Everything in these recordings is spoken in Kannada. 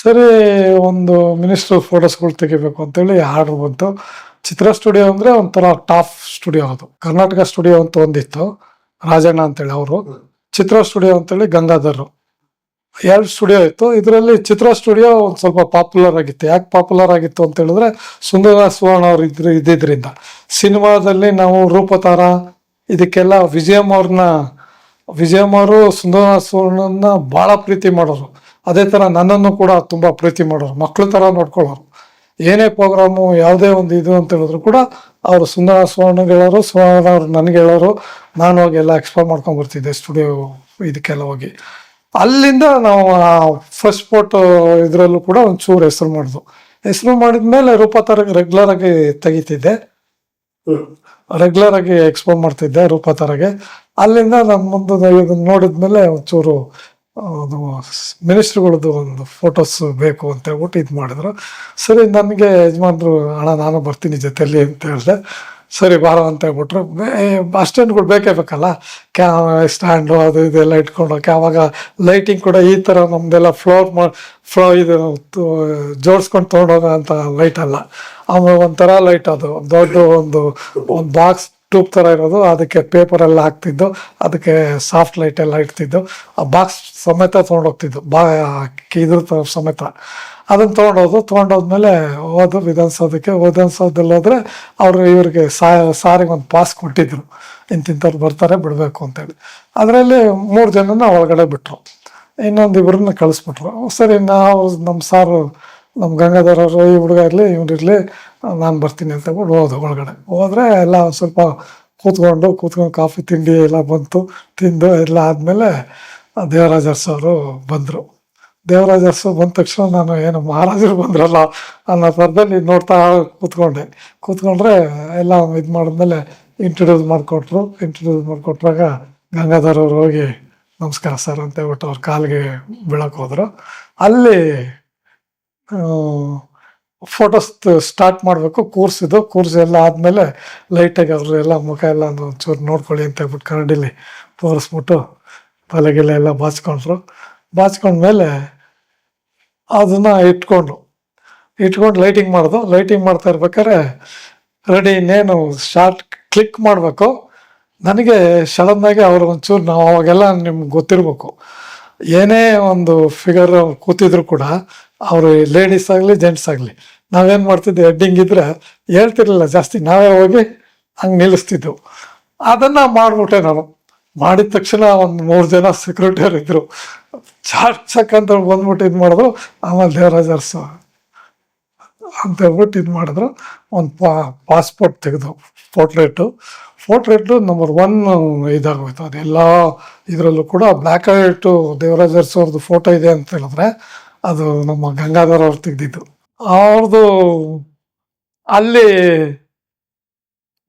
ಸರಿ, ಒಂದು ಮಿನಿಸ್ಟರ್ ಫೋಟೋಸ್ಗಳು ತೆಗಿಬೇಕು ಅಂತೇಳಿ ಆರ್ಡರ್ ಬಂತು. ಚಿತ್ರ ಸ್ಟುಡಿಯೋ ಅಂದ್ರೆ ಒಂಥರ ಟಾಪ್ ಸ್ಟುಡಿಯೋ ಅದು. ಕರ್ನಾಟಕ ಸ್ಟುಡಿಯೋ ಅಂತ ಒಂದಿತ್ತು, ರಾಜಣ್ಣ ಅಂತೇಳಿ ಅವರು. ಚಿತ್ರ ಸ್ಟುಡಿಯೋ ಅಂತೇಳಿ ಗಂಗಾಧರ್. ಎರಡು ಸ್ಟುಡಿಯೋ ಇತ್ತು. ಇದರಲ್ಲಿ ಚಿತ್ರ ಸ್ಟುಡಿಯೋ ಒಂದು ಸ್ವಲ್ಪ ಪಾಪ್ಯುಲರ್ ಆಗಿತ್ತು. ಯಾಕೆ ಪಾಪ್ಯುಲರ್ ಆಗಿತ್ತು ಅಂತ ಹೇಳಿದ್ರೆ ಸುಂದರ ಸುವರ್ಣ ಅವ್ರು ಇದ್ರ ಇದ್ದಿದ್ದರಿಂದ ಸಿನಿಮಾದಲ್ಲಿ ನಾವು ರೂಪತಾರ, ಇದಕ್ಕೆಲ್ಲ ವಿಜಯಂ ಅವ್ರನ್ನ ವಿಜಯಮ್ಮ ಅವರು ಸುಂದರ ಸುವರ್ಣನ ಭಾಳ ಪ್ರೀತಿ ಮಾಡೋರು. ಅದೇ ಥರ ನನ್ನನ್ನು ಕೂಡ ತುಂಬ ಪ್ರೀತಿ ಮಾಡೋರು ಮಕ್ಕಳ ಥರ ನೋಡ್ಕೊಳ್ಳೋರು. ಏನೇ ಪ್ರೋಗ್ರಾಮು, ಯಾವುದೇ ಒಂದು ಇದು ಅಂತ ಹೇಳಿದ್ರು ಕೂಡ ಅವರು ಸುಂದರ ಸುವರ್ಣಗೆ ಹೇಳೋರು ಸುವರ್ಣ ನನಗೆ ಹೇಳೋರು. ನಾನು ಹೋಗಿ ಎಲ್ಲ ಎಕ್ಸ್ಪ್ಲೋರ್ ಮಾಡ್ಕೊಂಡು ಬರ್ತಿದ್ದೆ ಸ್ಟುಡಿಯೋ ಇದಕ್ಕೆಲ್ಲ ಹೋಗಿ. ಅಲ್ಲಿಂದ ನಾವು ಫಸ್ಟ್ ಫೋಟೋ ಇದರಲ್ಲೂ ಕೂಡ ಒಂಚೂರು ಹೆಸರು ಮಾಡಿದ್ವು ಹೆಸರು ಮಾಡಿದ್ಮೇಲೆ ತರ ರೆಗ್ಯುಲರ್ ಆಗಿ ತೆಗಿತಿದ್ದೆ. ರೆಗ್ಯುಲರ್ ಆಗಿ ಎಕ್ಸ್ಪ್ಲೋರ್ ಮಾಡ್ತಿದ್ದೆ ರೂಪಾತಾರಗೆ. ಅಲ್ಲಿಂದ ನಮ್ಮ ಮುಂದೆ ಇದನ್ನ ನೋಡಿದ್ಮೇಲೆ ಒಂಚೂರು ಅದು ಮಿನಿಸ್ಟ್ರುಗಳದ್ದು ಒಂದು ಫೋಟೋಸ್ ಬೇಕು ಅಂತ ಹೇಳ್ಬಿಟ್ಟು ಇದು ಮಾಡಿದ್ರು. ಸರಿ ನನಗೆ ಯಜಮಾನ್ರು, ಅಣ್ಣ, ನಾನು ಬರ್ತೀನಿ ಜೊತೆಯಲ್ಲಿ ಅಂತ ಹೇಳಿದೆ. ಸರಿ, ಬಾರೋ ಅಂತ ಹೇಳ್ಬಿಟ್ರು. ಅಸ್ಟೆಂಟ್ಗಳು ಬೇಕೇ ಬೇಕಲ್ಲ? ಕ್ಯಾ, ಸ್ಟ್ಯಾಂಡು, ಅದು ಇದೆಲ್ಲ ಇಟ್ಕೊಂಡೋಕೆ ಆವಾಗ ಲೈಟಿಂಗ್ ಕೂಡ ಈ ಥರ ನಮ್ಮದೆಲ್ಲ ಫ್ಲೋರ್ ಮಾ, ಫ್ಲೋ ಇದು ಜೋಡಿಸ್ಕೊಂಡು ತೊಗೊಂಡೋಗೋ ಅಂತ ಲೈಟ್ ಅಲ್ಲ. ಆಮೇಲೆ ಒಂಥರ ಲೈಟ್ ಅದು. ದೊಡ್ಡ ಒಂದು ಒಂದು ಬಾಕ್ಸ್ ಟ್ಯೂಬ್ ಥರ ಇರೋದು, ಅದಕ್ಕೆ ಪೇಪರ್ ಎಲ್ಲ ಹಾಕ್ತಿದ್ದು, ಅದಕ್ಕೆ ಸಾಫ್ಟ್ ಲೈಟ್ ಎಲ್ಲ ಇಡ್ತಿದ್ದು, ಆ ಬಾಕ್ಸ್ ಸಮೇತ ತೊಗೊಂಡೋಗ್ತಿದ್ದು, ಬಾ ಇದ್ರ ಸಮೇತ. ಅದನ್ನು ತೊಗೊಂಡೋದು ತೊಗೊಂಡೋದ್ಮೇಲೆ ಹೋದು ವಿಧಾನಸೌಧಕ್ಕೆ, ವಿಧಾನಸೌಧದಲ್ಲಿ ಹೋದರೆ ಅವರು ಇವ್ರಿಗೆ ಸಾರಿಗೆ ಒಂದು ಪಾಸ್ ಕೊಟ್ಟಿದ್ರು. ಇಂತಿಂಥವ್ರು ಬರ್ತಾರೆ, ಬಿಡಬೇಕು ಅಂತೇಳಿ. ಅದರಲ್ಲಿ ಮೂರು ಜನನ ಒಳಗಡೆ ಬಿಟ್ಟರು ಇನ್ನೊಂದು ಇಬ್ಬರನ್ನ ಕಳಿಸ್ಬಿಟ್ರು. ಸರಿ, ನಾವು ನಮ್ಮ ಸಾರು ನಮ್ಮ ಗಂಗಾಧರ ಅವರು ಈ ಹುಡುಗ ಇರಲಿ ಇವ್ರಿರಲಿ ನಾನು ಬರ್ತೀನಿ ಅಂತ ಹೇಳ್ಬಿಟ್ಟು ಹೋದ ಒಳಗಡೆ. ಹೋದ್ರೆ ಎಲ್ಲ ಸ್ವಲ್ಪ ಕೂತ್ಕೊಂಡು ಕೂತ್ಕೊಂಡು ಕಾಫಿ ತಿಂಡಿ ಎಲ್ಲ ಬಂತು. ತಿಂದು ಎಲ್ಲ ಆದಮೇಲೆ ದೇವರಾಜ ಅರಸು ಅವರು ಬಂದರು. ದೇವರಾಜ ಅರಸು ಬಂದ ತಕ್ಷಣ ನಾನು ಏನು ಮಹಾರಾಜರು ಬಂದ್ರಲ್ಲ ಅನ್ನೋ ಥರದಲ್ಲಿ ನೋಡ್ತಾ ಕೂತ್ಕೊಂಡೆ. ಕೂತ್ಕೊಂಡ್ರೆ ಎಲ್ಲ ಇದು ಮಾಡಿದ್ಮೇಲೆ ಇಂಟ್ರೊಡ್ಯೂಸ್ ಮಾಡಿಕೊಟ್ರು. ಇಂಟ್ರೊಡ್ಯೂಸ್ ಮಾಡಿಕೊಟ್ರಾಗ ಗಂಗಾಧರ್ ಅವರು ಹೋಗಿ ನಮಸ್ಕಾರ ಸರ್ ಅಂತ ಹೇಳ್ಬಿಟ್ಟು ಅವ್ರ ಕಾಲಿಗೆ ಬೀಳಕ್ಕೆ ಹೋದರು. ಅಲ್ಲಿ ಫೋಟೋಸ್ ಸ್ಟಾರ್ಟ್ ಮಾಡಬೇಕು ಕೋರ್ಸ್ ಇದು ಕೋರ್ಸ್ ಎಲ್ಲ ಆದಮೇಲೆ ಲೈಟಾಗಿ ಅವರು ಎಲ್ಲ ಮುಖ ಎಲ್ಲ ಒಂಚೂರು ನೋಡ್ಕೊಳ್ಳಿ ಅಂತ ಹೇಳ್ಬಿಟ್ಟು ಕನ್ನಡಿಲಿ ತೋರಿಸ್ಬಿಟ್ಟು ತಲೆಗೆಲ್ಲ ಎಲ್ಲ ಬಾಚ್ಕೊಂಡ್ರು. ಬಾಚ್ಕೊಂಡ್ಮೇಲೆ ಅದನ್ನ ಇಟ್ಕೊಂಡ್ರು ಇಟ್ಕೊಂಡು ಲೈಟಿಂಗ್ ಮಾಡೋದು. ಲೈಟಿಂಗ್ ಮಾಡ್ತಾ ಇರ್ಬೇಕಾದ್ರೆ ರೆಡಿ ಇನ್ನೇನು ಶಾರ್ಟ್ ಕ್ಲಿಕ್ ಮಾಡಬೇಕು. ನನಗೆ ಸಡನ್ನಾಗಿ ಅವ್ರಿಗೆ ಒಂಚೂರು ನಾವು ಅವಾಗೆಲ್ಲ ನಿಮ್ಗೆ ಗೊತ್ತಿರಬೇಕು. ಏನೇ ಒಂದು ಫಿಗರ್ ಕೂತಿದ್ರು ಕೂಡ ಅವರು ಲೇಡೀಸ್ ಆಗಲಿ ಜೆಂಟ್ಸ್ ಆಗಲಿ, ನಾವೇನು ಮಾಡ್ತಿದ್ವಿ ಹೆಡ್ಡಿಂಗ್ ಇದ್ರೆ ಹೇಳ್ತಿರ್ಲಿಲ್ಲ ಜಾಸ್ತಿ. ನಾವೇ ಹೋಗಿ ಹಂಗೆ ನಿಲ್ಲಿಸ್ತಿದ್ವು. ಅದನ್ನು ಮಾಡಿಬಿಟ್ಟೆ ನಾನು. ಮಾಡಿದ ತಕ್ಷಣ ಒಂದು ಮೂರು ಜನ ಸೆಕ್ಯೂರಿಟಿಯರ್ ಇದ್ದರು ಚಾಟ್ ಚಕ್ ಅಂತ ಬಂದ್ಬಿಟ್ಟು ಇದು ಮಾಡಿದ್ರು. ಆಮೇಲೆ ದೇವರಾಜ ಅರಸು ಅಂತ ಹೇಳ್ಬಿಟ್ಟು ಇದು ಮಾಡಿದ್ರು. ಒಂದು ಪಾಸ್ಪೋರ್ಟ್ ತೆಗೆದು ಪೋರ್ಟ್ರೇಟು ಪೋರ್ಟ್ರೇಟು ನಂಬರ್ ಒನ್ ಇದಾಗೋಯ್ತು. ಅದೆಲ್ಲ ಇದರಲ್ಲೂ ಕೂಡ ಬ್ಲ್ಯಾಕ್ ಆ್ಯಂಡ್ ವೈಟು ದೇವರಾಜರ್ಸ್ ಅವ್ರದ್ದು ಫೋಟೋ ಇದೆ ಅಂತ ಹೇಳಿದ್ರೆ ಅದು ನಮ್ಮ ಗಂಗಾಧರ್ ಅವ್ರು ತೆಗ್ದಿದ್ದು. ಅವ್ರದ್ದು ಅಲ್ಲಿ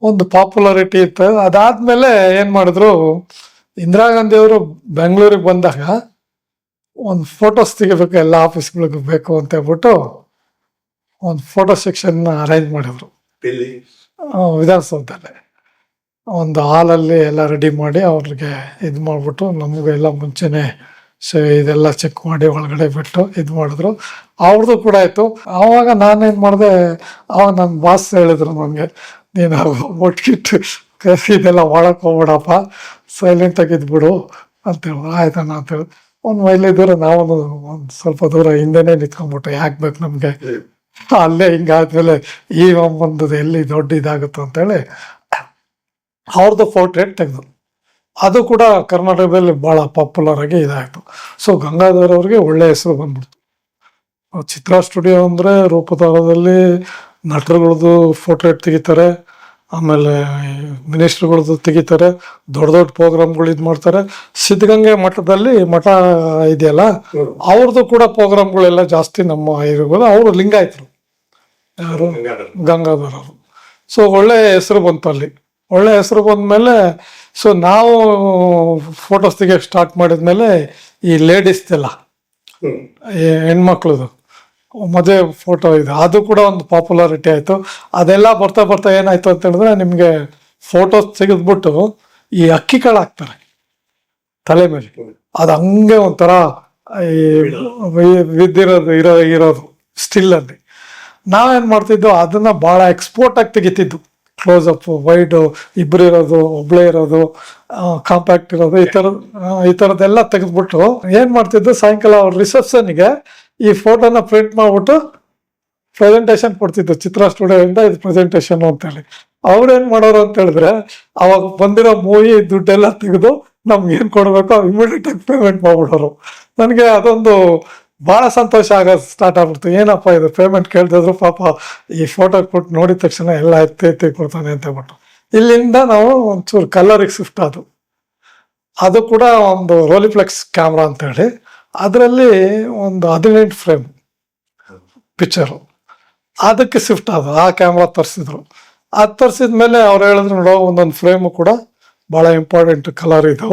ಒಂದು ಪಾಪ್ಯುಲಾರಿಟಿ ಇತ್ತು. ಅದಾದಮೇಲೆ ಏನು ಮಾಡಿದ್ರು ಇಂದಿರಾ ಗಾಂಧಿ ಅವರು ಬೆಂಗಳೂರಿಗೆ ಬಂದಾಗ ಒಂದು ಫೋಟೋಸ್ ತೆಗಿಬೇಕು ಎಲ್ಲ ಆಫೀಸ್ಗಳಿಗೆ ಬೇಕು ಅಂತ ಹೇಳ್ಬಿಟ್ಟು ಒಂದು ಫೋಟೋ ಸೆಕ್ಷನ್ ಅರೇಂಜ್ ಮಾಡಿದ್ರು. ವಿಧಾನಸೌಧದಲ್ಲಿ. ಒಂದು ಹಾಲಲ್ಲಿ ಎಲ್ಲ ರೆಡಿ ಮಾಡಿ ಅವ್ರಿಗೆ ಇದು ಮಾಡಿಬಿಟ್ಟು ನಮಗೆಲ್ಲ ಮುಂಚೆನೆ ಸೊ ಇದೆಲ್ಲ ಚೆಕ್ ಮಾಡಿ ಒಳಗಡೆ ಬಿಟ್ಟು ಇದು ಮಾಡಿದ್ರು. ಅವ್ರದ್ದು ಕೂಡ ಆಯಿತು. ಆವಾಗ ನಾನೇನು ಮಾಡಿದೆ ಆವಾಗ ನನ್ನ ಬಾಸ್ ಹೇಳಿದ್ರು ನನಗೆ ನೀನು ಒಟ್ಕಿಟ್ಟು ಇದೆಲ್ಲ ಒಳಕ್ಕೆ ಹೋಗ್ಬೇಡಪ್ಪ ಸೈಲೆಂಟ್ ಇದ್ಬಿಡು ಅಂತ ಹೇಳಿದ್ರು ಆಯ್ತಣ್ಣ ಅಂತ ಒಂದು ಮೈಲಿ ದೂರ ನಾವೊಂದು ಒಂದು ಸ್ವಲ್ಪ ದೂರ ಹಿಂದೆನೇ ನಿಂತ್ಕೊಂಡ್ಬಿಟ್ಟು ಯಾಕೆ ಬೇಕು ನಮಗೆ? ಅಲ್ಲೇ ಹಿಂಗಾದ್ಮೇಲೆ ಈ ಒಂದು ಎಲ್ಲಿ ದೊಡ್ಡ ಇದಾಗುತ್ತೋ ಅಂತೇಳಿ ಅವ್ರದ್ದು ಪೋರ್ಟ್ರೇಟ್ ತೆಗೆದು. ಅದು ಕೂಡ ಕರ್ನಾಟಕದಲ್ಲಿ ಭಾಳ ಪಾಪ್ಯುಲರ್ ಆಗಿ ಇದಾಯಿತು. ಸೊ ಗಂಗಾಧರ್ ಅವ್ರಿಗೆ ಒಳ್ಳೆ ಹೆಸರು ಬಂದ್ಬಿಡ್ತು. ಚಿತ್ರ ಸ್ಟುಡಿಯೋ ಅಂದರೆ ರೂಪತಾರದಲ್ಲಿ ನಟರುಗಳದ್ದು ಫೋಟ್ರೇಟ್ ತೆಗಿತಾರೆ ಆಮೇಲೆ ಮಿನಿಸ್ಟ್ರುಗಳದ್ದು ತೆಗಿತಾರೆ ದೊಡ್ಡ ದೊಡ್ಡ ಪ್ರೋಗ್ರಾಮ್ಗಳು ಇದು ಮಾಡ್ತಾರೆ. ಸಿದ್ಧಗಂಗೆ ಮಠದಲ್ಲಿ ಮಠ ಇದೆಯಲ್ಲ ಅವ್ರದ್ದು ಕೂಡ ಪ್ರೋಗ್ರಾಮ್ಗಳೆಲ್ಲ ಜಾಸ್ತಿ ನಮ್ಮ ಇರ್ಬೋದು ಅವರು ಲಿಂಗಾಯತರು. ಯಾರು? ಗಂಗಾಧರ್. ಅವರು. ಸೊ ಒಳ್ಳೆ ಹೆಸರು ಬಂತು ಅಲ್ಲಿ. ಒಳ್ಳೆ ಹೆಸರು ಬಂದಮೇಲೆ ಸೊ ನಾವು ಫೋಟೋಸ್ ತೆಗೆ ಸ್ಟಾರ್ಟ್ ಮಾಡಿದ್ಮೇಲೆ ಈ ಲೇಡೀಸ್ದೆಲ್ಲ ಹೆಣ್ಮಕ್ಳದು ಮದುವೆ ಫೋಟೋ ಇದು ಅದು ಕೂಡ ಒಂದು ಪಾಪ್ಯುಲಾರಿಟಿ ಆಯಿತು. ಅದೆಲ್ಲ ಬರ್ತಾ ಬರ್ತಾ ಏನಾಯ್ತು ಅಂತ ಹೇಳಿದ್ರೆ ನಿಮಗೆ ಫೋಟೋಸ್ ತೆಗೆದ್ಬಿಟ್ಟು ಈ ಅಕ್ಕಿ ಕಾಳು ಹಾಕ್ತಾರೆ ತಲೆ ಮೇಲೆ. ಅದು ಹಂಗೆ ಒಂಥರ ಬಿದ್ದಿರೋದು ಇರೋ ಇರೋದು ಸ್ಟಿಲ್ಲಲ್ಲಿ ನಾವೇನು ಮಾಡ್ತಿದ್ದೋ ಅದನ್ನು ಭಾಳ ಎಕ್ಸ್ಪೋರ್ಟಾಗಿ ತೆಗಿತಿದ್ದು. ಕ್ಲೋಸ್ ಅಪ್ ವೈಡ್ ಇಬ್ರು ಇರೋದು, ಒಬ್ಳೆ ಇರೋದು ಕಾಂಪ್ಯಾಕ್ಟ್ ಇರೋದು, ಈ ತರ ಈ ತರದೆಲ್ಲ ತೆಗೆದ್ಬಿಟ್ಟು ಏನ್ ಮಾಡ್ತಿದ್ದು, ಸಾಯಂಕಾಲ ಅವ್ರ ರಿಸೆಪ್ಷನ್ಗೆ ಈ ಫೋಟೋನ ಪ್ರಿಂಟ್ ಮಾಡ್ಬಿಟ್ಟು ಪ್ರೆಸೆಂಟೇಶನ್ ಕೊಡ್ತಿದ್ದು ಚಿತ್ರ ಸ್ಟುಡಿಯೋದಿಂದ ಇದು ಪ್ರೆಸೆಂಟೇಶನ್ ಅಂತೇಳಿ. ಅವ್ರೇನ್ ಮಾಡೋರು ಅಂತ ಹೇಳಿದ್ರೆ ಅವಾಗ ಬಂದಿರೋ ಮೂವಿ, ದುಡ್ಡೆಲ್ಲ ತೆಗೆದು ನಮ್ಗೆ ಏನ್ ಕೊಡ್ಬೇಕು ಇಮಿಡಿಯೇಟ್ ಆಗಿ ಪೇಮೆಂಟ್ ಮಾಡ್ಬಿಡೋರು. ನನಗೆ ಅದೊಂದು ಬಹಳ ಸಂತೋಷ ಆಗೋದು ಸ್ಟಾರ್ಟ್ ಆಗ್ಬಿಡ್ತು. ಏನಪ್ಪ ಇದು ಪೇಮೆಂಟ್ ಕೇಳ್ತಿದ್ರು ಪಾಪ ಈ ಫೋಟೋ ಕೊಟ್ಟು ನೋಡಿದ ತಕ್ಷಣ ಎಲ್ಲ ಎತ್ತಿ ಎತ್ತಿ ಕೊಡ್ತಾನೆ ಅಂತ ಹೇಳ್ಬಿಟ್ಟು ಇಲ್ಲಿಂದ ನಾವು ಒಂಚೂರು ಕಲರಿಗೆ ಶಿಫ್ಟ್ ಆದವು. ಅದು ಕೂಡ ಒಂದು ರೋಲಿಫ್ಲೆಕ್ಸ್ ಕ್ಯಾಮ್ರಾ ಅಂತ ಹೇಳಿ. ಅದರಲ್ಲಿ ಒಂದು ಹದಿನೆಂಟು ಫ್ರೇಮ್ ಪಿಕ್ಚರು ಅದಕ್ಕೆ ಶಿಫ್ಟ್ ಆದ ಆ ಕ್ಯಾಮ್ರಾ ತರಿಸಿದ್ರು. ಅದು ತರಿಸಿದ ಮೇಲೆ ಅವ್ರು ಹೇಳಿದ್ರು ನೋಡೋ, ಒಂದೊಂದು ಫ್ರೇಮು ಕೂಡ ಭಾಳ ಇಂಪಾರ್ಟೆಂಟ್ ಕಲರ್ ಇದು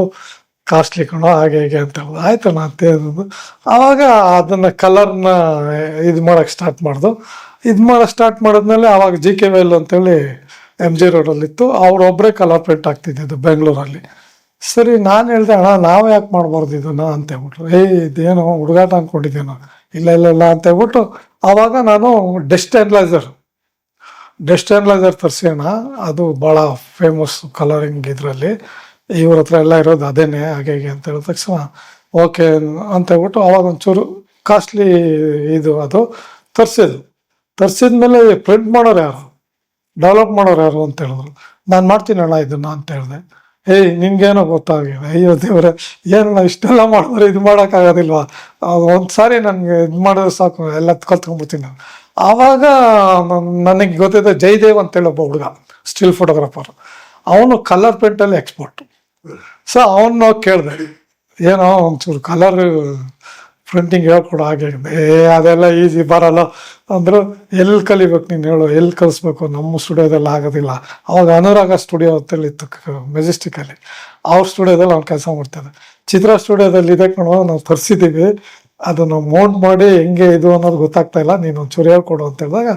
ಕಾಸ್ಟ್ಲಿ ಕಣೋ, ಹಾಗೆ ಹೀಗೆ ಅಂತ ಹೇಳಿದ್ರು ಆಯ್ತು ನಾನು ಹೇಳಿದ್ದು ಆವಾಗ ಅದನ್ನ ಕಲರ್ನ ಇದು ಮಾಡೋಕೆ ಸ್ಟಾರ್ಟ್ ಮಾಡ್ದು. ಇದು ಮಾಡಕ್ಕೆ ಸ್ಟಾರ್ಟ್ ಮಾಡಿದ್ಮೇಲೆ ಆವಾಗ ಜಿ ಕೆ ವೆಲ್ ಅಂತೇಳಿ ಎಂ ಜಿ ರೋಡಲ್ಲಿತ್ತು ಅವ್ರೊಬ್ಬರೇ ಕಲರ್ ಪ್ರಿಂಟ್ ಆಗ್ತಿದ್ದಿದ್ದು ಬೆಂಗಳೂರಲ್ಲಿ ಸರಿ, ನಾನು ಹೇಳ್ದೆ, ಅಣ್ಣ, ನಾವು ಯಾಕೆ ಮಾಡ್ಬಾರ್ದು ಇದನ್ನ? ಅಂತ ಹೇಳ್ಬಿಟ್ರು. ಏಯ್ ಇದೇನು ಹುಡುಗಾಟ ಅನ್ಕೊಂಡಿದ್ದೇನೋ ಇಲ್ಲ ಇಲ್ಲ ಇಲ್ಲ, ಅಂತ ಹೇಳ್ಬಿಟ್ಟು ಆವಾಗ ನಾನು ಡೆಸ್ಟ್ ಅನಲೈಸರ್ ಡೆಸ್ಟ್ ಅನಲೈಸರ್ ತರಿಸೋಣ ಅದು ಭಾಳ ಫೇಮಸ್ ಕಲರಿಂಗ್ ಇದರಲ್ಲಿ. ಇವ್ರ ಹತ್ರ ಎಲ್ಲ ಇರೋದು ಅದೇನೆ, ಹಾಗೆ ಹೀಗೆ ಅಂತ ಹೇಳಿದ ತಕ್ಷಣ, ಓಕೆ ಅಂತ ಹೇಳ್ಬಿಟ್ಟು ಅವಾಗ ಒಂಚೂರು ಕಾಸ್ಟ್ಲಿ ಇದು ಅದು ತರಿಸಿದ್ದು ತರಿಸಿದ್ಮೇಲೆ ಪ್ರಿಂಟ್ ಮಾಡೋರು ಯಾರು? ಡೆವಲಪ್ ಮಾಡೋರು ಯಾರು ಅಂತ ಹೇಳಿದ್ರು. ನಾನು ಮಾಡ್ತೀನಿ ಅಣ್ಣ ಇದನ್ನ ಅಂತ ಹೇಳಿದೆ. ಏಯ್ ನಿನ್ಗೇನೋ ಗೊತ್ತಾಗಿಲ್ಲ ಅಯ್ಯೋ ದೇವ್ರೆ, ಏನಣ್ಣ ಇಷ್ಟೆಲ್ಲ ಮಾಡಿದ್ರೆ ಇದು ಮಾಡೋಕ್ಕಾಗೋದಿಲ್ವಾ? ಒಂದು ಸಾರಿ ನನಗೆ ಇದು ಮಾಡಿದ್ರೆ ಸಾಕು, ಎಲ್ಲ ಕಲ್ತ್ಕೊಂಡ್ಬಿಡ್ತೀನಿ ನಾನು. ಆವಾಗ ನನಗೆ ಗೊತ್ತಿದೆ ಜಯದೇವ್ ಅಂತೇಳಿ ಒಬ್ಬ ಹುಡುಗ ಸ್ಟಿಲ್ ಫೋಟೋಗ್ರಾಫರ್ ಅವನು ಕಲರ್ ಪ್ರಿಂಟಲ್ಲಿ ಎಕ್ಸ್ಪರ್ಟ್ ಸೊ ಅವನ್ನ ಕೇಳಿದೆ. ಏನೋ ಒಂಚೂರು ಕಲರ್ ಪ್ರಿಂಟಿಂಗ್ ಹೇಳ್ಕೊಡು ಹಾಗೆ. ಏ, ಅದೆಲ್ಲ ಈಸಿ ಬರಲ್ಲ. ಅಂದರು ಎಲ್ಲಿ ಕಲಿಬೇಕು ನೀನು ಹೇಳು ಎಲ್ಲಿ ಕಲಿಸ್ಬೇಕು? ನಮ್ಮ ಸ್ಟುಡಿಯೋದಲ್ಲಿ ಆಗೋದಿಲ್ಲ. ಅವಾಗ ಅನುರಾಗ ಸ್ಟುಡಿಯೋ ಅಂತೇಳಿ ಇತ್ತು ಮೆಜೆಸ್ಟಿಕಲ್ಲಿ ಅವ್ರ ಸ್ಟುಡಿಯೋದಲ್ಲಿ ಅವ್ನು ಕೆಲಸ ಮಾಡ್ತಾನೆ. ಚಿತ್ರ ಸ್ಟುಡಿಯೋದಲ್ಲಿ ಇದೆ ಕಣೋ ನಾವು ತರಿಸಿದ್ದೀವಿ ಅದನ್ನು ಮೌಂಟ್ ಮಾಡಿ ಹೆಂಗೆ ಇದು ಅನ್ನೋದು ಗೊತ್ತಾಗ್ತಾ ಇಲ್ಲ. ನೀನು ಒಂಚೂರು ಹೇಳ್ಕೊಡು ಅಂತ ಹೇಳಿದಾಗ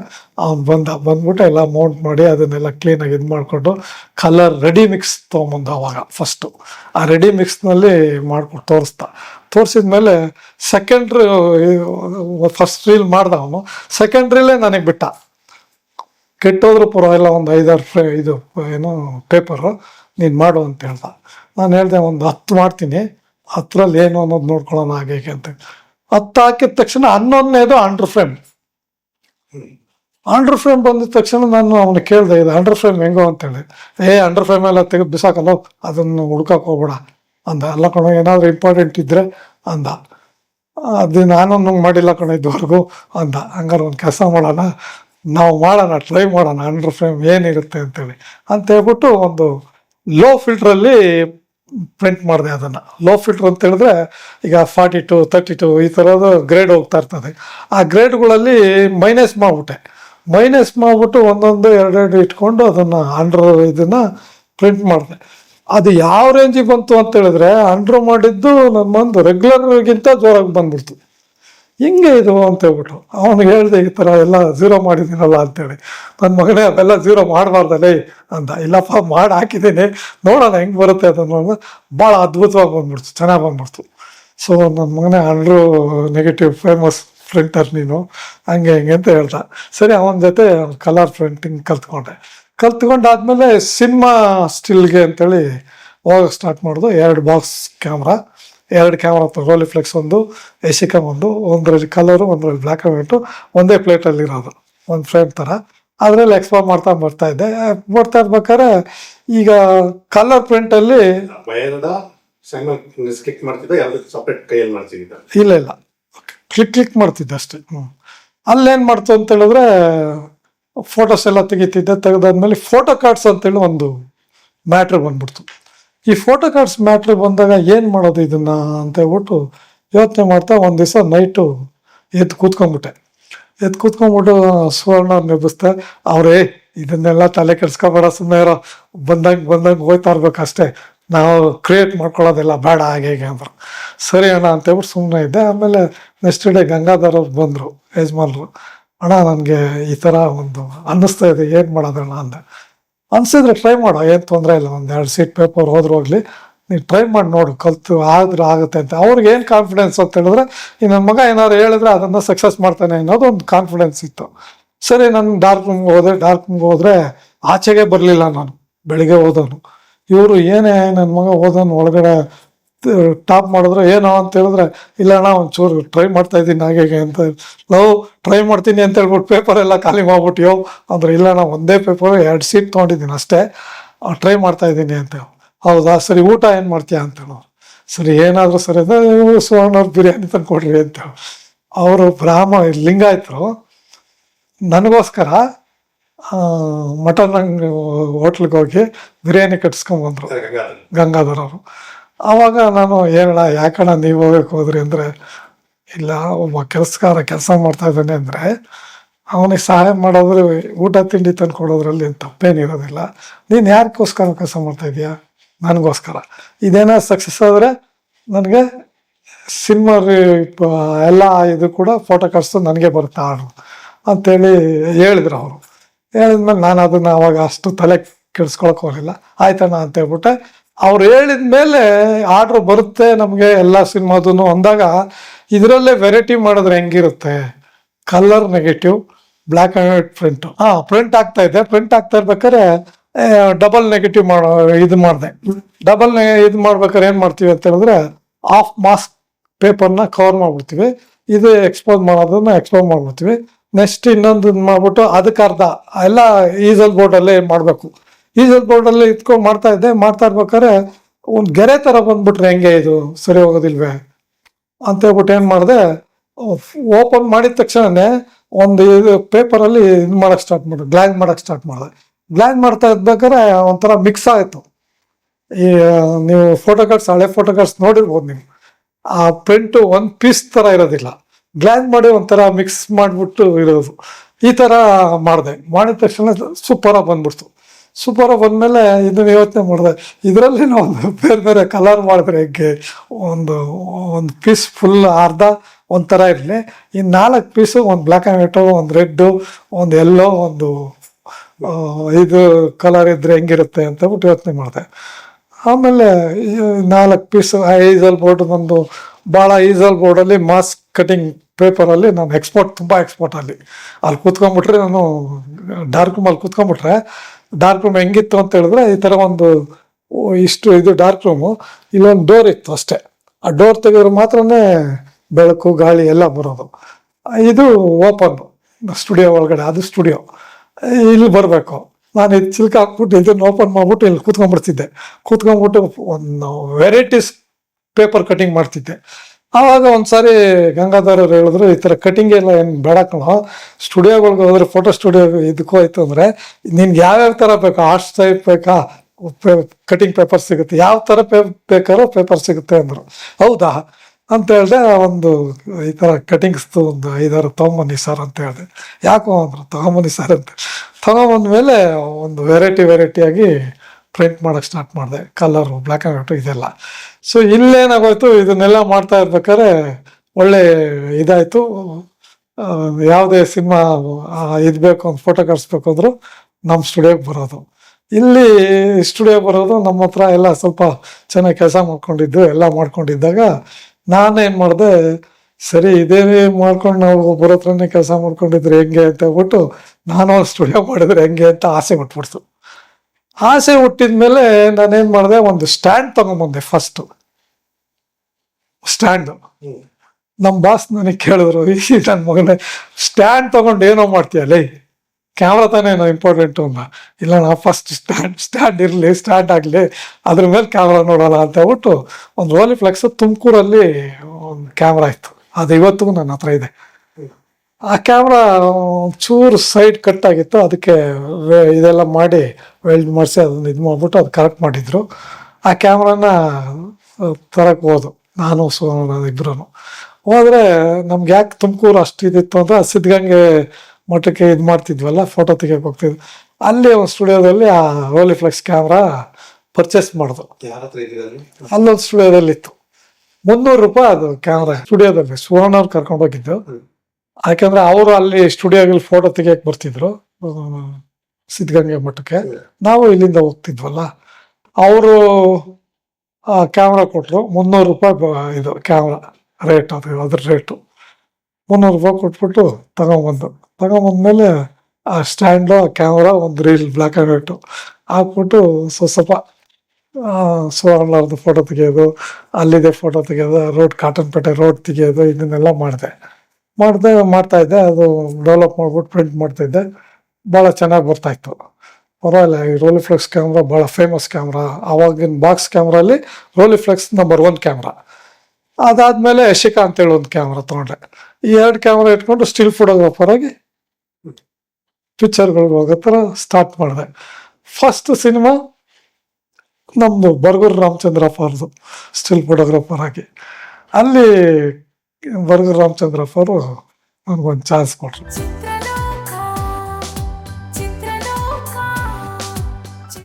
ಅವ್ನು ಬಂದ, ಬಂದ್ಬಿಟ್ಟು ಎಲ್ಲ ಮೌಂಟ್ ಮಾಡಿ ಅದನ್ನೆಲ್ಲ ಕ್ಲೀನಾಗಿ ಇದು ಮಾಡಿಕೊಂಡು ಕಲರ್ ರೆಡಿ ಮಿಕ್ಸ್ ತೊಗೊಂಬಂದ ಅವಾಗ ಫಸ್ಟು ಆ ರೆಡಿ ಮಿಕ್ಸ್ನಲ್ಲಿ ಮಾಡ್ಕೊಟ್ಟು ತೋರಿಸ್ದ. ಮೇಲೆ ಸೆಕೆಂಡ್ ಫಸ್ಟ್ ರೀಲ್ ಮಾಡ್ದ ಅವನು. ಸೆಕೆಂಡ್ ರೀಲೇ ನನಗೆ ಬಿಟ್ಟ. ಕೆಟ್ಟೋದ್ರೂ ಪರವಾಗಿಲ್ಲ, ಒಂದು ಐದಾರು ಫ್ರೇ, ಇದು, ಏನು ಪೇಪರು ನೀನು ಮಾಡು ಅಂತ ಹೇಳ್ದ. ನಾನು ಹೇಳ್ದೆ, ಒಂದು ಹತ್ತು ಮಾಡ್ತೀನಿ. ಹತ್ತರಲ್ಲಿ ಏನು ಅನ್ನೋದು ನೋಡ್ಕೊಳ್ಳೋಣ ಹಾಗೆ ಅಂತ. ಹತ್ತು ಹಾಕಿದ ತಕ್ಷಣ ಹನ್ನೊಂದನೇದು ಅಂಡರ್ ಫ್ರೇಮ್ ಅಂಡರ್ ಫ್ರೇಮ್ ಬಂದಿದ ತಕ್ಷಣ ನಾನು ಅವನು ಕೇಳಿದೆ, ಇದು ಅಂಡರ್ ಫ್ರೇಮ್ ಹೆಂಗೋ ಅಂತೇಳಿ. ಏ ಅಂಡರ್ ಫ್ರೇಮ್ ಎಲ್ಲ ತೆಗೆದು ಬಿಸಾಕಲ್ಲ ಅದನ್ನು ಹುಡ್ಕಕ್ಕೆ ಹೋಗ್ಬೇಡ ಅಂದ. ಅಲ್ಲ ಕಣ, ಏನಾದರೂ ಇಂಪಾರ್ಟೆಂಟ್ ಇದ್ದರೆ ಅಂದ. ಅದು ನಾನು ನಂಗೆ ಮಾಡಿಲ್ಲ ಕಣ ಇದುವರೆಗೂ ಅಂದ. ಹಂಗಾರೆ ಒಂದು ಕೆಲಸ ಮಾಡೋಣ, ನಾವು ಮಾಡೋಣ ಟ್ರೈ ಮಾಡೋಣ ಅಂಡರ್ ಫ್ರೇಮ್ ಏನಿರುತ್ತೆ ಅಂತೇಳಿ. ಅಂತ ಹೇಳ್ಬಿಟ್ಟು ಒಂದು ಲೋ ಫಿಲ್ಟ್ರಲ್ಲಿ ಪ್ರಿಂಟ್ ಮಾಡಿದೆ ಅದನ್ನು. ಲೋ ಫಿಲ್ಟರ್ ಅಂತ ಹೇಳಿದ್ರೆ ಈಗ ಫಾರ್ಟಿ ಟು ತರ್ಟಿ ಟು ಈ ಥರದ ಗ್ರೇಡ್ ಹೋಗ್ತಾ ಇರ್ತದೆ. ಆ ಗ್ರೇಡ್ಗಳಲ್ಲಿ ಮೈನಸ್ ಮಾಡಿಬಿಟ್ಟೆ. ಮೈನಸ್ ಮಾಡಿಬಿಟ್ಟು ಒಂದೊಂದು ಎರಡೆರಡು ಇಟ್ಕೊಂಡು ಅದನ್ನು ಅಂಡ್ರ ಇದನ್ನು ಪ್ರಿಂಟ್ ಮಾಡಿದೆ. ಅದು ಯಾವ ರೇಂಜಿಗೆ ಬಂತು ಅಂತ ಹೇಳಿದ್ರೆ ಅಂಡ್ರ್ ಮಾಡಿದ್ದು ನಮ್ಮೊಂದು ರೆಗ್ಯುಲರ್ಗಿಂತ ಜೋರಾಗಿ ಬಂದ್ಬಿಡ್ತು. ಹಿಂಗೆ ಇದು ಅಂತ ಹೇಳ್ಬಿಟ್ಟು, ಅವನಿಗೆ ಹೇಳಿದೆ ಈ ಥರ ಎಲ್ಲ ಝೀರೋ ಮಾಡಿದ್ದೀನಲ್ಲ ಅಂತೇಳಿ. ನನ್ನ ಮಗನೇ ಅದೆಲ್ಲ ಝೀರೋ ಮಾಡಬಾರ್ದಲ್ಲೇ ಅಂತ, ಇಲ್ಲಪ್ಪ ಮಾಡಿ, ಹಾಕಿದ್ದೀನಿ. ನೋಡೋಣ ಹೆಂಗೆ ಬರುತ್ತೆ ಅದನ್ನು ಭಾಳ ಅದ್ಭುತವಾಗಿ ಬಂದ್ಬಿಡ್ತು, ಚೆನ್ನಾಗಿ ಬಂದ್ಬಿಡ್ತು. ಸೊ ನನ್ನ ಮಗನೇ ಅಂಡ್ರು ನೆಗೆಟಿವ್ ಫೇಮಸ್ ಪ್ರಿಂಟರ್ ನೀನು, ಹಂಗೆ ಹಿಂಗೆ ಅಂತ ಹೇಳ್ದ. ಸರಿ, ಅವನ ಜೊತೆ ಕಲರ್ ಪ್ರಿಂಟಿಂಗ್ ಕಲ್ತ್ಕೊಂಡೆ. ಕಲ್ತ್ಕೊಂಡಾದ್ಮೇಲೆ ಸಿನಿಮಾ ಸ್ಟಿಲ್ಗೆ ಅಂತೇಳಿ ಹೋಗಕ್ಕೆ ಸ್ಟಾರ್ಟ್ ಮಾಡೋದು, ಎರಡು ಬಾಕ್ಸ್ ಕ್ಯಾಮ್ರಾ ಎರಡು ಕ್ಯಾಮ್ರಾ ರೋಲಿಫ್ಲೆಕ್ಸ್ ಒಂದು ಎಸಿಕಮ್ ಒಂದು ಒಂದರಲ್ಲಿ ಕಲರು ಒಂದರಲ್ಲಿ ಬ್ಲ್ಯಾಕ್ ಆ್ಯಂಡ್ ವೈಟು ಒಂದೇ ಪ್ಲೇಟಲ್ಲಿ ಇರೋದು ಒಂದು ಫ್ರೇಮ್ ಥರ ಅದರಲ್ಲಿ ಎಕ್ಸ್ಪ್ಲೋರ್ ಮಾಡ್ತಾ ಬರ್ತಾ ಇದ್ದೆ ಬರ್ತಾ ಇರ್ಬೇಕಾದ್ರೆ ಈಗ ಕಲರ್ ಪ್ರಿಂಟಲ್ಲಿ ಇಲ್ಲ ಇಲ್ಲ. ಕ್ಲಿಕ್ ಕ್ಲಿಕ್ ಮಾಡ್ತಿದ್ದೆ ಅಷ್ಟೇ. ಹ್ಞೂ ಅಲ್ಲೇನು ಮಾಡ್ತು ಅಂತ ಹೇಳಿದ್ರೆ ಫೋಟೋಸ್ ಎಲ್ಲ ತೆಗಿತಿದ್ದೆ. ತೆಗೆದಾದ್ಮೇಲೆ ಫೋಟೋ ಕಾರ್ಡ್ಸ್ ಅಂತೇಳಿ ಒಂದು ಮ್ಯಾಟ್ರ್ ಬಂದ್ಬಿಡ್ತು. ಈ ಫೋಟೋ ಕಾರ್ಡ್ಸ್ ಮ್ಯಾಟ್ರ್ ಬಂದಾಗ ಏನು ಮಾಡೋದು ಇದನ್ನ ಅಂತ ಹೇಳ್ಬಿಟ್ಟು ಯೋಚನೆ ಮಾಡ್ತಾ ಒಂದು ದಿವಸ ನೈಟು ಎದ್ದು ಕೂತ್ಕೊಂಡ್ಬಿಟ್ಟೆ. ಎದ್ದು ಕೂತ್ಕೊಂಡ್ಬಿಟ್ಟು ಸುವರ್ಣ ನೆಬ್ಬಿಸ್ದೆ ಅವರೇ, ಇದನ್ನೆಲ್ಲ ತಲೆ ಕೆಡ್ಸ್ಕೊಬೇಡ ಸುಮ್ಮನೆ ಇರೋ ಬಂದಂಗೆ ಬಂದಂಗೆ ಹೋಯ್ತಾ ಇರ್ಬೇಕು ಅಷ್ಟೇ ನಾವು ಕ್ರಿಯೇಟ್ ಮಾಡ್ಕೊಳ್ಳೋದೆಲ್ಲ, ಬೇಡ, ಹಾಗೆ, ಹೀಗೆ ಅಂದರು. ಸರಿ ಅಣ್ಣ ಅಂತ ಹೇಳ್ಬಿಟ್ಟು ಸುಮ್ಮನೆ ಇದ್ದೆ. ಆಮೇಲೆ ನೆಕ್ಸ್ಟ್ ಡೇ ಗಂಗಾಧರ್ ಅವ್ರು ಬಂದರು, ಯಜಮಾನ್ರು. ಅಣ್ಣ, ನನಗೆ ಈ ಥರ ಒಂದು ಅನ್ನಿಸ್ತಾ ಇದೆ, ಏನು ಮಾಡೋದಣ್ಣ ಅಂದೆ. ಅನ್ಸಿದ್ರೆ ಟ್ರೈ ಮಾಡು, ಏನು ತೊಂದರೆ ಇಲ್ಲ, ಒಂದು ಎರಡು ಸೀಟ್ ಪೇಪರ್ ಹೋದ್ರು ಹೋಗ್ಲಿ. ನೀವು ಟ್ರೈ ಮಾಡಿ ನೋಡು, ಕಲ್ತು, ಆದ್ರೆ ಆಗುತ್ತೆ ಅಂತ. ಅವ್ರಿಗೆ ಏನು ಕಾನ್ಫಿಡೆನ್ಸ್ ಅಂತ ಹೇಳಿದ್ರೆ, ಈ ನನ್ನ ಮಗ ಏನಾದ್ರು ಹೇಳಿದ್ರೆ ಅದನ್ನು ಸಕ್ಸಸ್ ಮಾಡ್ತಾನೆ ಅನ್ನೋದು ಒಂದು ಕಾನ್ಫಿಡೆನ್ಸ್ ಇತ್ತು. ಸರಿ, ನಾನು ಡಾರ್ಕ್ ರೂಮ್ಗೆ ಹೋದೆ ಡಾರ್ಕ್ ರೂಮ್ಗೆ ಹೋದ್ರೆ ಆಚೆಗೆ ಬರಲಿಲ್ಲ ನಾನು, ಬೆಳಿಗ್ಗೆ ಹೋದವನು. ಇವರು ಏನೇ ನನ್ನ ಮಗ ಹೋದನು ಒಳಗಡೆ ಟಾಪ್ ಮಾಡಿದ್ರೆ ಏನೋ ಅಂತ ಹೇಳಿದ್ರೆ ಇಲ್ಲ ಅಣ್ಣ ಒಂಚೂರು ಟ್ರೈ ಮಾಡ್ತಾ ಇದ್ದೀನಿ ಹಾಗೆ ಅಂತ ಲವ್ ಟ್ರೈ ಮಾಡ್ತೀನಿ ಅಂತ ಹೇಳ್ಬಿಟ್ಟು ಪೇಪರ್ ಎಲ್ಲ ಖಾಲಿ ಮಾಡ್ಬಿಟ್ಯೋ ಅಂದ್ರೆ ಇಲ್ಲ ಅಣ್ಣ ಒಂದೇ ಪೇಪರ್ ಎರಡು ಸೀಟ್ ತೊಗೊಂಡಿದ್ದೀನಿ ಅಷ್ಟೇ. ಟ್ರೈ ಮಾಡ್ತಾ ಇದ್ದೀನಿ ಅಂತ ಹೌದಾ? ಸರಿ ಊಟ ಏನು ಮಾಡ್ತೀಯ ಅಂತ ಹೇಳೋರು ಸರಿ ಏನಾದರೂ ಸರಿ ಅಂದ್ರೆ ಸುವರ್ಣ ಬಿರಿಯಾನಿ ತಂದು ಕೊಡ್ರಿ ಅಂತ ಅವರು ಬ್ರಾಹ್ಮ ಲಿಂಗಾಯತರು. ನನಗೋಸ್ಕರ ಮಟನ್ ಹೋಟ್ಲಿಗೆ ಹೋಗಿ ಬಿರಿಯಾನಿ ಕಟ್ಸ್ಕೊಂಬಂದ್ರು ಗಂಗಾಧರವರು ಗಂಗಾಧರ್ ಅವರು. ಆವಾಗ ನಾನು ಏನಣ್ಣ, ಯಾಕಣ್ಣ ನೀವು ಹೋಗಕ್ಕೆ ಹೋದ್ರಿ ಅಂದರೆ, ಇಲ್ಲ, ಒಬ್ಬ ಕೆಲಸಗಾರ ಕೆಲಸ ಮಾಡ್ತಾ ಇದ್ದಾನೆ ಅಂದರೆ, ಅವನಿಗೆ ಸಹಾಯ ಮಾಡೋದ್ರೆ ಊಟ, ತಿಂಡಿ ತಂದು ಕೊಡೋದ್ರಲ್ಲಿ ತಪ್ಪೇನಿರೋದಿಲ್ಲ. ನೀನು ಯಾರಿಗೋಸ್ಕರ ಕೆಲಸ ಮಾಡ್ತಾ ಇದೀಯಾ? ನನಗೋಸ್ಕರ. ಇದೇನೋ ಸಕ್ಸಸ್ ಆದರೆ ನನಗೆ ಸಿನಿಮಾ ಎಲ್ಲ ಇದು ಕೂಡ ಫೋಟೋ ಕಟ್ಸು ನನಗೆ ಬರುತ್ತೆ ಆರ್ಡ್ರು ಅಂತೇಳಿ ಹೇಳಿದ್ರು ಅವರು. ಹೇಳಿದ್ಮೇಲೆ ನಾನು ಅದನ್ನು ಅವಾಗ ಅಷ್ಟು ತಲೆ ಕೆಡಿಸ್ಕೊಳಕ್ಕೆ ಹೋಗಲಿಲ್ಲ. ಆಯ್ತಣ್ಣ ಅಂತ ಹೇಳ್ಬಿಟ್ಟೆ ಅವ್ರು ಹೇಳಿದ ಮೇಲೆ ಆರ್ಡ್ರ್ ಬರುತ್ತೆ, ನಮಗೆ ಎಲ್ಲ ಸಿನಿಮಾದೂ ಅಂದಾಗ ಇದರಲ್ಲೇ ವೆರೈಟಿ ಮಾಡಿದ್ರೆ ಹೆಂಗಿರುತ್ತೆ? Colour negative black and white print ಹಾಂ ಪ್ರಿಂಟ್ ಆಗ್ತಾ ಇದೆ. ಪ್ರಿಂಟ್ ಆಗ್ತಾ ಇರ್ಬೇಕಾದ್ರೆ ಡಬಲ್ ನೆಗೆಟಿವ್ ಮಾಡೋ, ಇದು ಮಾಡಿದೆ. ಡಬಲ್ ಇದು ಮಾಡ್ಬೇಕಾದ್ರೆ ಏನು ಮಾಡ್ತೀವಿ ಅಂತ ಹೇಳಿದ್ರೆ ಆಫ್ ಮಾಸ್ಕ್ ಪೇಪರ್ನ ಕವರ್ ಮಾಡ್ಬಿಡ್ತೀವಿ. ಇದು ಎಕ್ಸ್ಪೋಸ್ ಮಾಡೋದನ್ನ ಎಕ್ಸ್ಪೋಸ್ ಮಾಡ್ಬಿಡ್ತೀವಿ. ನೆಕ್ಸ್ಟ್ ಇನ್ನೊಂದು ಮಾಡ್ಬಿಟ್ಟು ಅದಕ್ಕೆ ಅರ್ಧ, ಎಲ್ಲ ಈಸಲ್ ಬೋರ್ಡಲ್ಲೇ ಮಾಡಬೇಕು. ಈಸಲ್ ಬೋರ್ಡಲ್ಲಿ ಇಟ್ಕೊಂಡು ಮಾಡ್ತಾ ಇದ್ದೆ. ಮಾಡ್ತಾ ಇರ್ಬೇಕಾದ್ರೆ ಒಂದು ಗೆರೆ ಥರ ಬಂದ್ಬಿಟ್ರೆ ಹೆಂಗೆ ಇದು? ಸರಿ ಹೋಗೋದಿಲ್ವೇ? ಅಂತ ಹೇಳ್ಬಿಟ್ಟು ಏನು ಮಾಡಿದೆ? ಓಪನ್ ಮಾಡಿದ ತಕ್ಷಣನೇ ಒಂದು ಇದು ಪೇಪರಲ್ಲಿ ಇದು ಮಾಡೋಕ್ಕೆ ಸ್ಟಾರ್ಟ್ ಮಾಡಿದೆ. ಗ್ಲ್ಯಾಂಗ್ ಮಾಡೋಕ್ಕೆ ಸ್ಟಾರ್ಟ್ ಮಾಡಿದೆ. ಗ್ಲ್ಯಾಂಗ್ ಮಾಡ್ತಾ ಇದ್ಬೇಕಾದ್ರೆ ಒಂಥರ ಮಿಕ್ಸ್ ಆಯಿತು. ಈ ನೀವು ಫೋಟೋ ಕಾರ್ಡ್ಸ್ ಹಳೆ ಫೋಟೋ ಕಾರ್ಡ್ಸ್ ನೋಡಿರ್ಬೋದು ನೀವು. ಆ ಪ್ರಿಂಟು ಒಂದು ಪೀಸ್ ಥರ ಇರೋದಿಲ್ಲ. ಗ್ಲ್ಯಾಂಗ್ ಮಾಡಿ ಒಂಥರ ಮಿಕ್ಸ್ ಮಾಡಿಬಿಟ್ಟು ಇರೋದು. ಈ ಥರ ಮಾಡಿದೆ. ಮಾಡಿದ ತಕ್ಷಣ ಸೂಪರಾಗಿ ಬಂದ್ಬಿಡ್ತು. ಸೂಪರಾಗಿ ಬಂದಮೇಲೆ ಇದನ್ನ ಯೋಚನೆ ಮಾಡಿದೆ ಇದರಲ್ಲಿ ಒಂದು ಬೇರೆ ಬೇರೆ ಕಲರ್ ಮಾಡಿದ್ರೆ ಹೆಗ್ಗೆ ಒಂದು ಒಂದು ಪೀಸ್ ಫುಲ್ ಅರ್ಧ ಒಂಥರ ಇರಲಿ. ಈ ನಾಲ್ಕು ಪೀಸು ಒಂದು ಬ್ಲ್ಯಾಕ್ ಆ್ಯಂಡ್ ವೈಟು ಒಂದು ರೆಡ್ಡು ಒಂದು ಎಲ್ಲೋ ಒಂದು ಇದು ಕಲರ್ ಇದ್ದರೆ ಹೆಂಗಿರುತ್ತೆ ಅಂತ ಬಿಟ್ಟು ಯೋಚನೆ ಮಾಡಿದೆ. ಆಮೇಲೆ ನಾಲ್ಕು ಪೀಸ್ ಈಸಲ್ ಬೋರ್ಡ್ ಒಂದು ಭಾಳ ಈಸಲ್ ಬೋರ್ಡಲ್ಲಿ ಮಾಸ್ಕ್ ಕಟಿಂಗ್ ಪೇಪರಲ್ಲಿ ನಾನು ಎಕ್ಸ್ಪೋರ್ಟ್ ತುಂಬ ಎಕ್ಸ್ಪೋರ್ಟ್ ಅಲ್ಲಿ. ಅಲ್ಲಿ ಕೂತ್ಕೊಂಡ್ಬಿಟ್ರೆ ನಾನು ಡಾರ್ಕ್ ರೂಮಲ್ಲಿ ಕೂತ್ಕೊಂಡ್ಬಿಟ್ರೆ ಡಾರ್ಕ್ ರೂಮ್ ಹೆಂಗಿತ್ತು ಅಂತ ಹೇಳಿದ್ರೆ ಈ ಥರ ಒಂದು ಇಷ್ಟು ಇದು ಡಾರ್ಕ್ ರೂಮು ಇಲ್ಲೊಂದು ಡೋರ್ ಇತ್ತು ಅಷ್ಟೇ. ಆ ಡೋರ್ ತೆಗೆದ್ರೆ ಮಾತ್ರನೇ ಬೆಳಕು, ಗಾಳಿ ಎಲ್ಲ ಬರೋದು. ಇದು ಓಪನ್ ಸ್ಟುಡಿಯೋ ಒಳಗಡೆ, ಅದು ಸ್ಟುಡಿಯೋ ಇಲ್ಲಿ ಬರಬೇಕು. ನಾನು ಇದು ಚಿಲ್ಕ ಹಾಕ್ಬಿಟ್ಟು ಇದನ್ನು ಓಪನ್ ಮಾಡ್ಬಿಟ್ಟು ಇಲ್ಲಿ ಕೂತ್ಕೊಂಡ್ಬಿಡ್ತಿದ್ದೆ. ಕೂತ್ಕೊಂಡ್ಬಿಟ್ಟು ಒಂದು ವೆರೈಟೀಸ್ ಪೇಪರ್ ಕಟಿಂಗ್ ಮಾಡ್ತಿದ್ದೆ. ಆವಾಗ ಒಂದ್ಸಾರಿ ಗಂಗಾಧರ್ ಅವ್ರು ಹೇಳಿದ್ರು, ಈ ಥರ ಕಟಿಂಗ್ ಎಲ್ಲ ಏನು ಬೇಡ ಕಣೋ. ಸ್ಟುಡಿಯೋಗಳಿಗೆ ಹೋದ್ರೆ ಫೋಟೋ ಸ್ಟುಡಿಯೋ ಇದಕ್ಕೂ ಆಯ್ತು ಅಂದರೆ ನಿನ್ಗೆ ಯಾವ್ಯಾವ ಥರ ಬೇಕು? ಆರ್ಟ್ಸ್ ಟೈಪ್ ಬೇಕಾ? ಕಟಿಂಗ್ ಪೇಪರ್ ಸಿಗುತ್ತೆ. ಯಾವ ಥರ ಪೇ ಬೇಕಾರೋ ಪೇಪರ್ ಸಿಗುತ್ತೆ ಅಂದರು. ಹೌದಾ? ಅಂತ ಹೇಳಿದೆ, ಒಂದು ಈ ಥರ ಕಟಿಂಗ್ಸ್ದು ಒಂದು ಐದಾರು ತೊಗೊಂಬನ್ನಿ ಸರ್ ಅಂತ ಹೇಳಿದೆ. ಯಾಕೋ ಅಂದರು, ತೊಗೊಂಬನ್ನಿ ಸರ್ ಅಂತ. ತೊಗೊಂಬಂದ್ಮೇಲೆ ಒಂದು ವೆರೈಟಿ ವೆರೈಟಿಯಾಗಿ ಪ್ರಿಂಟ್ ಮಾಡೋಕ್ಕೆ ಸ್ಟಾರ್ಟ್ ಮಾಡಿದೆ. ಕಲರು ಬ್ಲ್ಯಾಕ್ ಆ್ಯಂಡ್ ವೈಟು ಇದೆಲ್ಲ. ಸೊ ಇಲ್ಲೇನಾಗೋಯ್ತು, ಇದನ್ನೆಲ್ಲ ಮಾಡ್ತಾ ಇರ್ಬೇಕಾದ್ರೆ ಒಳ್ಳೆ ಇದಾಯಿತು. ಯಾವುದೇ ಸಿನಿಮಾ ಇದು ಬೇಕು ಅಂತ ಫೋಟೋ ಕಳಿಸ್ಬೇಕು ಅಂದ್ರು ನಮ್ಮ ಸ್ಟುಡಿಯೋಗೆ ಬರೋದು. ಇಲ್ಲಿ ಸ್ಟುಡಿಯೋ ಬರೋದು ನಮ್ಮ ಹತ್ರ ಎಲ್ಲ ಸ್ವಲ್ಪ ಚೆನ್ನಾಗಿ ಕೆಲಸ ಮಾಡ್ಕೊಂಡಿದ್ದು, ಎಲ್ಲ ಮಾಡ್ಕೊಂಡಿದ್ದಾಗ ನಾನೇನು ಮಾಡಿದೆ, ಸರಿ, ಇದೇ ಮಾಡ್ಕೊಂಡು ನಾವು ಒಬ್ಬರ ಹತ್ರನೇ ಕೆಲಸ ಮಾಡ್ಕೊಂಡಿದ್ರೆ ಹೆಂಗೆ ಅಂತ ಹೇಳ್ಬಿಟ್ಟು ನಾನು ಸ್ಟುಡಿಯೋ ಮಾಡಿದ್ರೆ ಹೆಂಗೆ ಅಂತ ಆಸೆ ಹುಟ್ಬಿಡ್ತು. ಆಸೆ ಹುಟ್ಟಿದ ಮೇಲೆ ನಾನೇನು ಮಾಡಿದೆ ಒಂದು ಸ್ಟ್ಯಾಂಡ್ ತಗೊಂಬಂದೆ ಫಸ್ಟು ಸ್ಟ್ಯಾಂಡು ನಮ್ಮ ಬಾಸ್ ನನಗೆ ಕೇಳಿದ್ರು ಈ ನನ್ನ ಮಗನೇ ಸ್ಟ್ಯಾಂಡ್ ತಗೊಂಡು ಏನೋ ಮಾಡ್ತೀಯ? ಲೈ ಕ್ಯಾಮ್ರಾ ತಾನೇ ಇಂಪಾರ್ಟೆಂಟು ಅಂದ ಇಲ್ಲ ನಾ ಫಸ್ಟ್ ಸ್ಟ್ಯಾಂಡ್ ಸ್ಟ್ಯಾಂಡ್ ಇರಲಿ ಸ್ಟ್ಯಾಂಡ್ ಆಗಲಿ ಅದ್ರ ಮೇಲೆ ಕ್ಯಾಮ್ರಾ ನೋಡೋಣ ಅಂತ ಹೇಳ್ಬಿಟ್ಟು ಒಂದು ರೋಲಿ ಫ್ಲೆಕ್ಸ್ ತುಮಕೂರಲ್ಲಿ ಒಂದು ಕ್ಯಾಮ್ರಾ ಇತ್ತು. ಅದು ಇವತ್ತಿಗೂ ನನ್ನ ಹತ್ರ ಇದೆ. ಆ ಕ್ಯಾಮ್ರಾ ಚೂರು ಸೈಡ್ ಕಟ್ ಆಗಿತ್ತು ಅದಕ್ಕೆ ಇದೆಲ್ಲ ಮಾಡಿ ವೆಲ್ಡ್ ಮಾಡಿಸಿ ಅದನ್ನು ಇದು ಮಾಡಿಬಿಟ್ಟು ಅದು ಕರೆಕ್ಟ್ ಮಾಡಿದ್ರು. ಆ ಕ್ಯಾಮ್ರಾನ ತರಕ್ಕೆ ಹೋದು ನಾನು ಸುವರ್ಣ ಇಬ್ಬರೂ ಹೋದ್ರೆ ನಮ್ಗೆ ಯಾಕೆ ತುಮಕೂರು ಅಷ್ಟು ಇದಿತ್ತು ಅಂದ್ರೆ ಸಿದ್ಧಗಂಗೆ ಮಠಕ್ಕೆ ಇದು ಮಾಡ್ತಿದ್ವಲ್ಲ ಫೋಟೋ ತೆಗಿಯಕ್ಕೆ ಹೋಗ್ತಿದ್ವಿ. ಅಲ್ಲಿ ಒಂದು ಸ್ಟುಡಿಯೋದಲ್ಲಿ ಆ ರೋಲಿಫ್ಲೆಕ್ಸ್ ಕ್ಯಾಮ್ರಾ ಪರ್ಚೇಸ್ ಮಾಡಿದ್ರು. ಅಲ್ಲೊಂದು ಸ್ಟುಡಿಯೋದಲ್ಲಿ ಇತ್ತು ಮುನ್ನೂರು ರೂಪಾಯಿ ಅದು ಕ್ಯಾಮ್ರಾ ಸ್ಟುಡಿಯೋದಲ್ಲಿ ಸುವರ್ಣ ಅವ್ರು ಕರ್ಕೊಂಡು ಹೋಗಿದ್ದು. ಯಾಕಂದ್ರೆ ಅವರು ಅಲ್ಲಿ ಸ್ಟುಡಿಯೋದಲ್ಲಿ ಫೋಟೋ ತೆಗಿಯಕ್ಕೆ ಬರ್ತಿದ್ರು ಸಿದ್ಧಗಂಗೆ ಮಠಕ್ಕೆ. ನಾವು ಇಲ್ಲಿಂದ ಹೋಗ್ತಿದ್ವಲ್ಲ. ಅವರು ಕ್ಯಾಮ್ರಾ ಕೊಟ್ಟರು ಮುನ್ನೂರು ರೂಪಾಯಿ ಇದು ಕ್ಯಾಮ್ರಾ ರೇಟ್ ಅದು ಅದ್ರ ರೇಟು ಮುನ್ನೂರು ರೂಪಾಯಿ ಕೊಟ್ಬಿಟ್ಟು ತಗೊಂಬಂದು. ತಗೊಂಬಂದ್ಮೇಲೆ ಆ ಸ್ಟ್ಯಾಂಡು ಆ ಕ್ಯಾಮ್ರಾ ಒಂದು ರೀಲ್ ಬ್ಲ್ಯಾಕ್ ಆ್ಯಂಡ್ ವೈಟು ಹಾಕ್ಬಿಟ್ಟು ಸ್ವಲ್ಪ ಸ್ವಲ್ಪ ಸುವರ್ಣವ್ರದ್ದು ಫೋಟೋ ತೆಗೆಯೋದು ಅಲ್ಲಿದೆ ಫೋಟೋ ತೆಗೆಯೋದು ರೋಡ್ ಕಾಟನ್ಪೇಟೆ ರೋಡ್ ತೆಗೆಯೋದು ಇದನ್ನೆಲ್ಲ ಮಾಡಿದೆ. ಮಾಡಿದೆ, ಮಾಡ್ತಾ ಇದ್ದೆ. ಅದು ಡೆವಲಪ್ ಮಾಡ್ಬಿಟ್ಟು ಪ್ರಿಂಟ್ ಮಾಡ್ತಾ ಇದ್ದೆ. ಭಾಳ ಚೆನ್ನಾಗಿ ಬರ್ತಾ ಇತ್ತು. ಪರವಾಗಿಲ್ಲ, ಈ ರೋಲಿಫ್ಲೆಕ್ಸ್ ಕ್ಯಾಮ್ರಾ ಭಾಳ ಫೇಮಸ್ ಕ್ಯಾಮ್ರಾ ಆವಾಗಿನ ಬಾಕ್ಸ್ ಕ್ಯಾಮ್ರಲ್ಲಿ ರೋಲಿಫ್ಲೆಕ್ಸ್ ನಂಬರ್ ಒನ್ ಕ್ಯಾಮ್ರಾ ಅದಾದಮೇಲೆ ಯಶಿಕಾ ಅಂತೇಳಿ ಒಂದು ಕ್ಯಾಮ್ರಾ ತೊಗೊಂಡೆ. ಈ ಎರಡು ಕ್ಯಾಮ್ರಾ ಇಟ್ಕೊಂಡು ಸ್ಟಿಲ್ ಫೋಟೋಗ್ರಾಫರ್ ಆಗಿ ಪಿಕ್ಚರ್ಗಳಿಗೆ ಹೋಗೋ ಥರ ಸ್ಟಾರ್ಟ್ ಮಾಡಿದೆ. ಫಸ್ಟ್ ಸಿನಿಮಾ ನಮ್ಮದು ಬರ್ಗೂರು ರಾಮಚಂದ್ರಪ್ಪ ಅವ್ರದ್ದು ಸ್ಟಿಲ್ ಫೋಟೋಗ್ರಾಫರ್ ಆಗಿ. ಅಲ್ಲಿ ಬರ್ಗೂರು ರಾಮಚಂದ್ರಪ್ಪ ಅವರು ನನಗೊಂದು ಚಾನ್ಸ್ ಕೊಟ್ಟರು